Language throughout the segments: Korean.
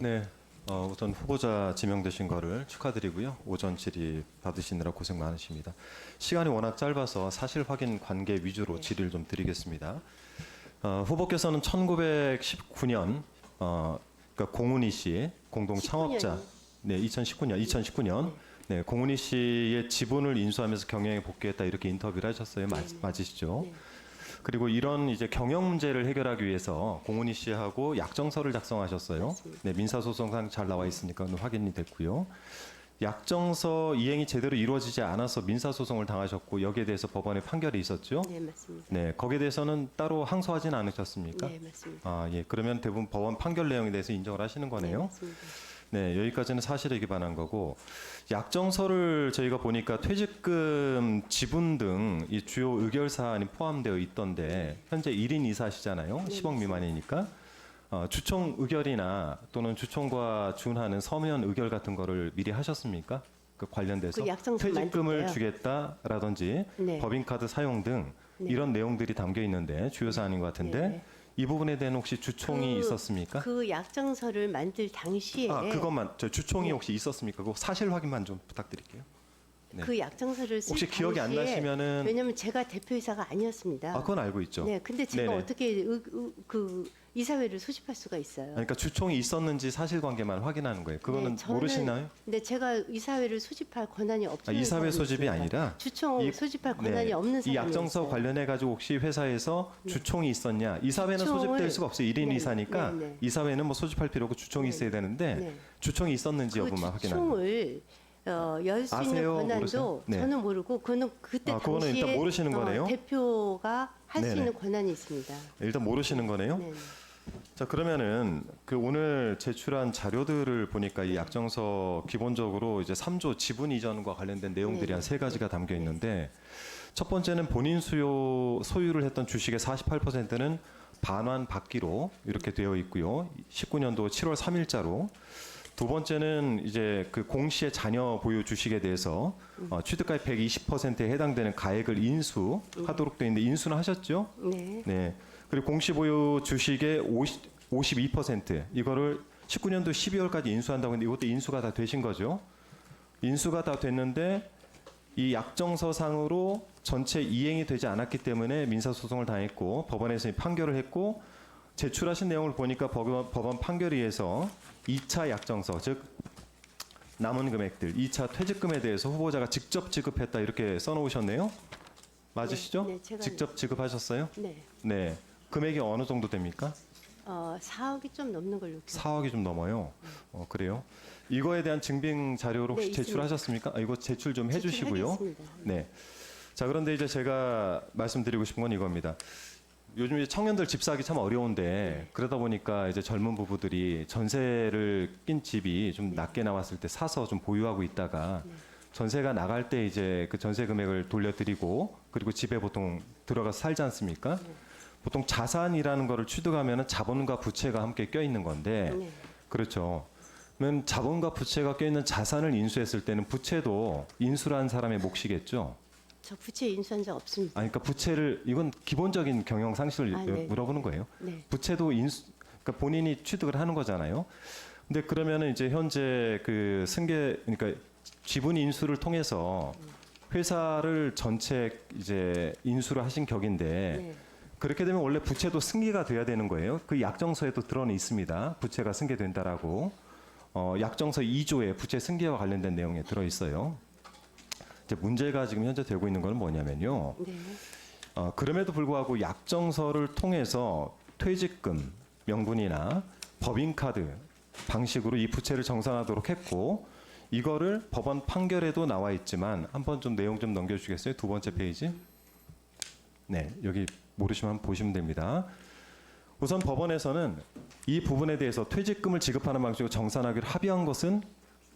네, 어, 우선 후보자 지명되신 거를 축하드리고요. 오전 질의 받으시느라 고생 많으십니다. 시간이 워낙 짧아서 사실 확인 관계 위주로 질의를 좀 드리겠습니다. 어, 후보께서는 1919년 어, 그러니까 공훈이 씨 공동 창업자, 네, 2019년, 2019년, 네, 공훈이 씨의 지분을 인수하면서 경영에 복귀했다 이렇게 인터뷰를 하셨어요. 맞, 네. 맞으시죠? 네. 그리고 이런 이제 경영 문제를 해결하기 위해서 공훈이 씨하고 약정서를 작성하셨어요. 네, 민사소송상 잘 나와 있으니까 확인이 됐고요. 약정서 이행이 제대로 이루어지지 않아서 민사소송을 당하셨고 여기에 대해서 법원에 판결이 있었죠. 네, 맞습니다. 네, 거기에 대해서는 따로 항소하지는 않으셨습니까? 네, 맞습니다. 아, 예. 그러면 대부분 법원 판결 내용에 대해서 인정을 하시는 네, 거네요. 맞습니다. 네, 여기까지는 사실에 기반한 거고 약정서를 저희가 보니까 퇴직금 지분 등 이 주요 의결 사안이 포함되어 있던데 현재 1인 이사시잖아요. 네, 10억 미만이니까 어, 주총 의결이나 또는 주총과 준하는 서면 의결 같은 거를 미리 하셨습니까? 그 관련돼서 그 약정서 퇴직금을 만들 주겠다라든지 네. 법인카드 사용 등 네. 이런 내용들이 담겨 있는데 주요 사안인 것 같은데 네. 이 부분에 대한 혹시 주총이 그- 있었습니까? 그 약정서를 만들 당시에 아, 그것만 저 주총이 네. 혹시 있었습니까? 그거 사실 확인만 좀 부탁드릴게요. 네. 그 약정서를 쓸 혹시 기억이 안 당시에 나시면은 왜냐면 제가 대표이사가 아니었습니다. 아, 그건 알고 있죠. 네, 근데 제가 네네. 어떻게 의- 의- 그 이사회를 소집할 수가 있어요? 그러니까 주총이 있었는지 사실관계만 확인하는 거예요. 그거는 네, 저는- 모르시나요? 근데 제가 이사회를 소집할 권한이 아, 없어요. 이사회 소집이 아니라 주총 이- 소집할 권한이 없는 이 사람이었어요. 약정서 관련해 가지고 혹시 회사에서 주총이 있었냐? 이사회는 주총을- 소집될 수가 없어요. 1인 네, 이사니까 네, 네. 이사회는 뭐 소집할 필요 없고 주총이 네, 있어야 되는데 네. 주총이 있었는지 그 여부만 확인하는 거예요. 주총을 어, 열 수 있는 아세요? 권한도 모르세요? 네. 저는 모르고 그는 그때 아, 그거는 당시에 일단 모르시는 어, 거네요? 대표가 할 수 네네. 있는 권한이 있습니다. 일단 모르시는 거네요. 네. 자 그러면은 그 오늘 제출한 자료들을 보니까 이 약정서 기본적으로 이제 3조 지분 이전과 관련된 내용들이 네. 한세 가지가 담겨 있는데 첫 번째는 본인 수요 소유를 했던 주식의 48%는 반환 받기로 이렇게 되어 있고요. 19년도 7월 3일자로 두 번째는 이제 그 공시의 자녀 보유 주식에 대해서 어, 취득가의 120%에 해당되는 가액을 인수하도록 되어 있는데 인수는 하셨죠? 네. 네. 그리고 공시 보유 주식의 50, 52% 이거를 19년도 12월까지 인수한다고 했는데 이것도 인수가 다 되신 거죠. 인수가 다 됐는데 이 약정서상으로 전체 이행이 되지 않았기 때문에 민사소송을 당했고 법원에서 판결을 했고 제출하신 내용을 보니까 법원, 법원 판결에 의해서 2차 약정서 즉 남은 금액들 2차 퇴직금에 대해서 후보자가 직접 지급했다 이렇게 써놓으셨네요. 맞으시죠? 네, 네, 제가- 직접 지급하셨어요? 네. 네. 금액이 어느 정도 됩니까? 어, 4억이 좀 넘는 걸로 기억. 4억이 좀 넘어요. 어, 그래요. 이거에 대한 증빙 자료를 혹시 네, 있습니다. 제출하셨습니까? 아, 이거 제출 좀 해주시고요. 제출하겠습니다. 네. 자, 그런데 이제 제가 말씀드리고 싶은 건 이겁니다. 요즘 이제 청년들 집 사기 참 어려운데 네. 그러다 보니까 이제 젊은 부부들이 전세를 낀 집이 좀 낮게 나왔을 때 사서 좀 보유하고 있다가 네. 전세가 나갈 때 이제 그 전세 금액을 돌려드리고 그리고 집에 보통 들어가서 살지 않습니까? 네. 보통 자산이라는 거를 취득하면 자본과 부채가 함께 껴 있는 건데 네. 그렇죠. 그러면 자본과 부채가 껴 있는 자산을 인수했을 때는 부채도 인수란 사람의 몫이겠죠. 저 부채 인수한 적 없습니다. 아니, 그러니까 부채를 이건 기본적인 경영 상식을 아, 네. 물어보는 거예요. 네. 부채도 인수, 그러니까 본인이 취득을 하는 거잖아요. 근데 그러면은 이제 현재 그 승계, 그러니까 지분 인수를 통해서 회사를 전체 이제 인수를 하신 격인데 네. 그렇게 되면 원래 부채도 승계가 돼야 되는 거예요. 그 약정서에도 드러내 있습니다. 부채가 승계된다라고. 어, 약정서 2조에 부채 승계와 관련된 내용에 들어 있어요. 이제 문제가 지금 현재 되고 있는 건 뭐냐면요. 네. 어, 그럼에도 불구하고 약정서를 통해서 퇴직금 명분이나 법인카드 방식으로 이 부채를 정산하도록 했고 이거를 법원 판결에도 나와 있지만 한번 좀 내용 좀 넘겨주시겠어요? 두 번째 페이지. 네, 여기 모르시면 보시면 됩니다. 우선 법원에서는 이 부분에 대해서 퇴직금을 지급하는 방식으로 정산하기로 합의한 것은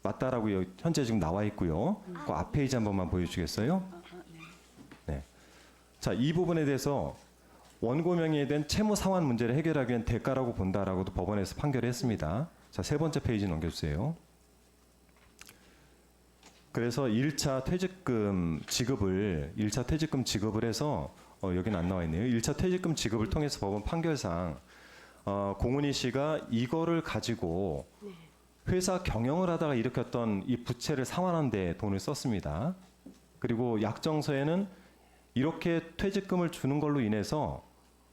맞다라고 여- 현재 지금 나와 있고요. 그 앞 페이지 한 번만 보여주시겠어요? 네. 자, 이 부분에 대해서 원고 명의에 대한 채무 상환 문제를 해결하기 위한 대가라고 본다라고도 법원에서 판결했습니다. 자, 세 번째 페이지 넘겨주세요. 그래서 1차 퇴직금 지급을 1차 퇴직금 지급을 해서 어, 여기는 안 나와 있네요. 1차 퇴직금 지급을 통해서 법원 판결상 어, 공은희 씨가 이거를 가지고 네. 회사 경영을 하다가 일으켰던 이 부채를 상환하는데 돈을 썼습니다. 그리고 약정서에는 이렇게 퇴직금을 주는 걸로 인해서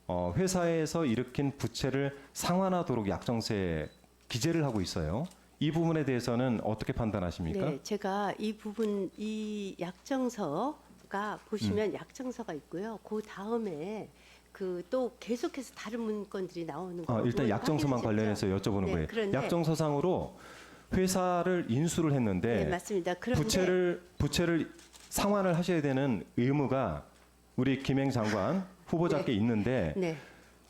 어, 회사에서 일으킨 부채를 상환하도록 약정서에 기재를 하고 있어요. 이 부분에 대해서는 어떻게 판단하십니까? 네, 제가 이 부분 이 약정서 가 보시면 약정서가 있고요. 그 다음에 그 또 계속해서 다른 문건들이 나오는 거. 아, 일단 약정서만? 관련해서 여쭤보는 네, 거예요. 그런데- 약정서상으로 회사를 인수를 네, 했는데 맞습니다. 그런데 부채를 부채를 상환을 하셔야 되는 의무가 우리 김행 장관 후보자께 있는데 네,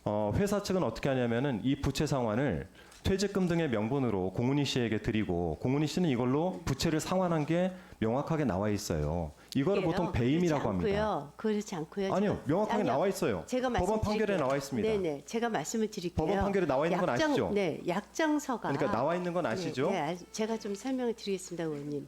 어, 회사 측은 어떻게 하냐면은 이 부채 상환을 퇴직금 등의 명분으로 공은희 씨에게 드리고 공은희 씨는 이걸로 부채를 상환한 게 명확하게 나와 있어요. 이거를. 보통 배임이라고 그렇지 합니다. 않고요. 그렇지 않고요. 아니요, 제가- 명확하게 아니요. 나와 있어요. 제가 법원 판결에 말씀드릴게요. 나와 있습니다. 네네, 제가 말씀을 드릴게요. 법원 판결에 나와 있는 건 약정- 아시죠? 네, 약정서가. 그러니까 나와 있는 건 아시죠? 네, 네, 알- 제가 좀 설명을 드리겠습니다, 의원님.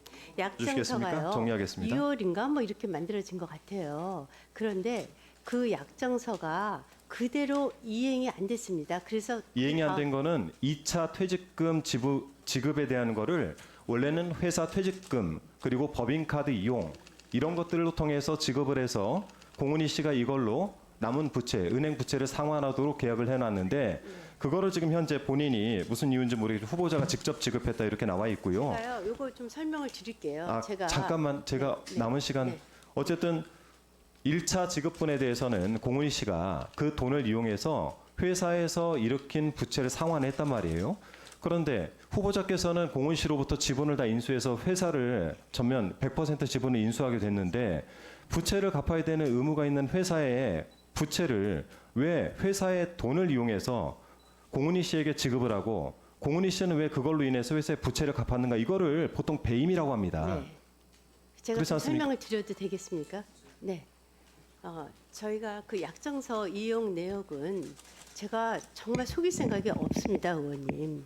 주시겠습니까? 약정서가요. 정리하겠습니다. 6월인가 뭐 이렇게 만들어진 것 같아요. 그런데 그 약정서가 그대로 이행이 안 됐습니다. 그래서 이행이 아, 안된 거는 2차 퇴직금 지부, 지급에 대한 거를 원래는 회사 퇴직금 그리고 법인카드 이용 이런 것들을 통해서 지급을 해서 공은희 씨가 이걸로 남은 부채, 은행 부채를 상환하도록 계약을 해놨는데 그거를 지금 현재 본인이 무슨 이유인지 모르겠지만 후보자가 직접 지급했다 이렇게 나와 있고요. 제가요, 요거 좀 설명을 드릴게요. 아, 제가 잠깐만 제가 네, 네, 남은 시간 네. 어쨌든 1차 지급분에 대해서는 공은희 씨가 그 돈을 이용해서 회사에서 일으킨 부채를 상환했단 말이에요. 그런데 후보자께서는 공은 씨로부터 지분을 다 인수해서 회사를 전면 100% 지분을 인수하게 됐는데 부채를 갚아야 되는 의무가 있는 회사의 부채를 왜 회사의 돈을 이용해서 공은희 씨에게 지급을 하고 공은희 씨는 왜 그걸로 인해서 회사의 부채를 갚았는가 이거를 보통 배임이라고 합니다. 네. 제가 좀? 설명을 드려도 되겠습니까? 네. 어, 저희가 그 약정서 이용 내역은 제가 정말 속일 생각이 없습니다, 의원님.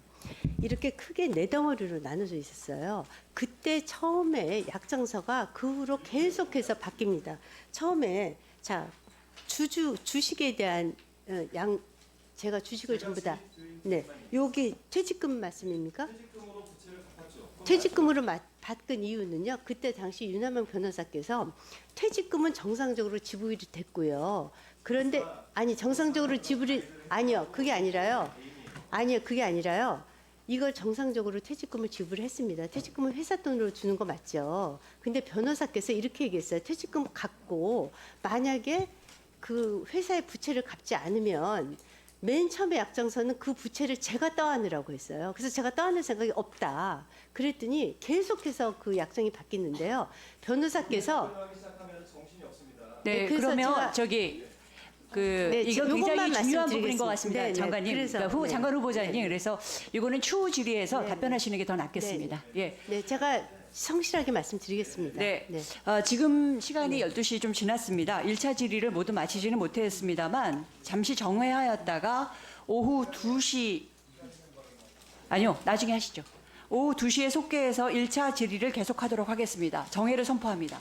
이렇게 크게 네 덩어리로 나눠져 있었어요. 그때 처음에 약정서가 그 후로 계속해서 바뀝니다. 처음에 자 주주 주식에 대한 어, 양 제가 주식을 전부 다 네. 여기 퇴직금 말씀입니까? 퇴직금으로 마- 받은 이유는요. 그때 당시 윤하명 변호사께서 퇴직금은 정상적으로 지불이 됐고요. 그런데 아니 정상적으로 지불이 아니요. 그게 아니라요. 아니요. 그게 아니라요. 이걸 정상적으로 퇴직금을 지불했습니다. 퇴직금은 회사 돈으로 주는 거 맞죠? 근데 변호사께서 이렇게 얘기했어요. 퇴직금 갖고 만약에 그 회사의 부채를 갚지 않으면 맨 처음에 약정서는 그 부채를 제가 떠안으라고 했어요. 그래서 제가 떠안을 생각이 없다. 그랬더니 계속해서 그 약정이 바뀌는데요. 변호사께서 네, 네, 그래서 그러면 제가- 저기 그 네, 이거 요것만 굉장히 중요한 부분인 것 말씀드리겠습니다. 같습니다, 네, 네, 장관님. 그래서, 그러니까 후 네. 장관 후보자님, 네. 그래서 이거는 추후 질의에서 네, 답변하시는 게 더 낫겠습니다. 예. 네, 제가 성실하게 말씀드리겠습니다. 네. 네. 어, 지금 시간이 12시 좀 지났습니다. 1차 질의를 모두 마치지는 못했습니다만 잠시 정회하였다가 오후 2시 아니요, 나중에 하시죠. 오후 2시에 속개해서 1차 질의를 계속하도록 하겠습니다. 정회를 선포합니다.